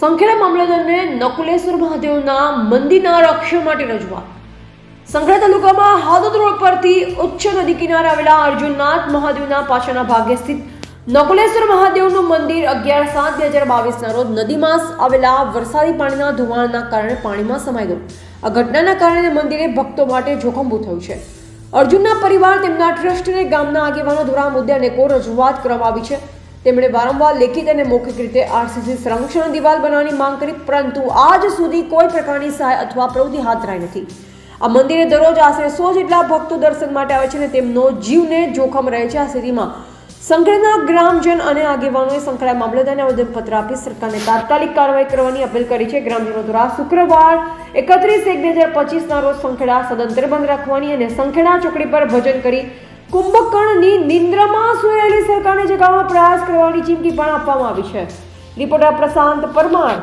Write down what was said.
સંખેડા મામલતદારને નકુલેશ્વર મહાદેવના મંદિરના રક્ષણ માટે રજૂઆત. સંખેડા તાલુકામાં હાદોદ રોડ પરથી ઉચ્ચ નદી કિનારે આવેલા અર્જુનનાથ મહાદેવના પાછળના ભાગે સ્થિત નકુલેશ્વર મહાદેવનું મંદિર અગિયાર સાત બે હજાર બાવીસના રોજ નદીમાં આવેલા વરસાદી પાણીના ધોવાણના કારણે પાણીમાં સમાઈ ગયું. આ ઘટનાના કારણે મંદિરે ભક્તો માટે જોખમ થયું છે. અર્જુનના પરિવાર તેમના ટ્રસ્ટને ગામના આગેવાનો દ્વારા મુદ્દે અનેકો રજૂઆત કરવામાં આવી છે. તેમણે વારંવાર લેખિત અને મૌખિક રીતે આરસીસી સંરક્ષણ દિવાલ બનાવવાની માંગ કરી, પરંતુ આજ સુધી કોઈ પ્રકારની સહાય અથવા પ્રવૃત્તિ હાથ ધરાઈ નથી. આ મંદિરે દરરોજ આશરે સો જેટલા ભક્તો દર્શન માટે આવે છે અને તેમનો જીવને જોખમ રહે છે. આ સ્થિતિમાં સંકળાના ગ્રામજન અને આગેવાનોએ સંકળાયેલ મામલતદારને આવેદનપત્ર આપી સરકારને તાત્કાલિક કાર્યવાહી કરવાની અપીલ કરી છે. ગ્રામજનો દ્વારા શુક્રવાર એકત્રીસ એક બે હજાર પચીસના રોજ સંખેડા સદંતર બંધ રાખવાની અને સંખેડા ચોકડી પર ભજન કરી કુંભકર્ણની નિંદ્રામાં સૂઈ રહેલી સરકારને જગાવવાનો પ્રયાસ કરવાની ચીમકી પણ આપવામાં આવી છે. રિપોર્ટર પ્રશાંત પરમાર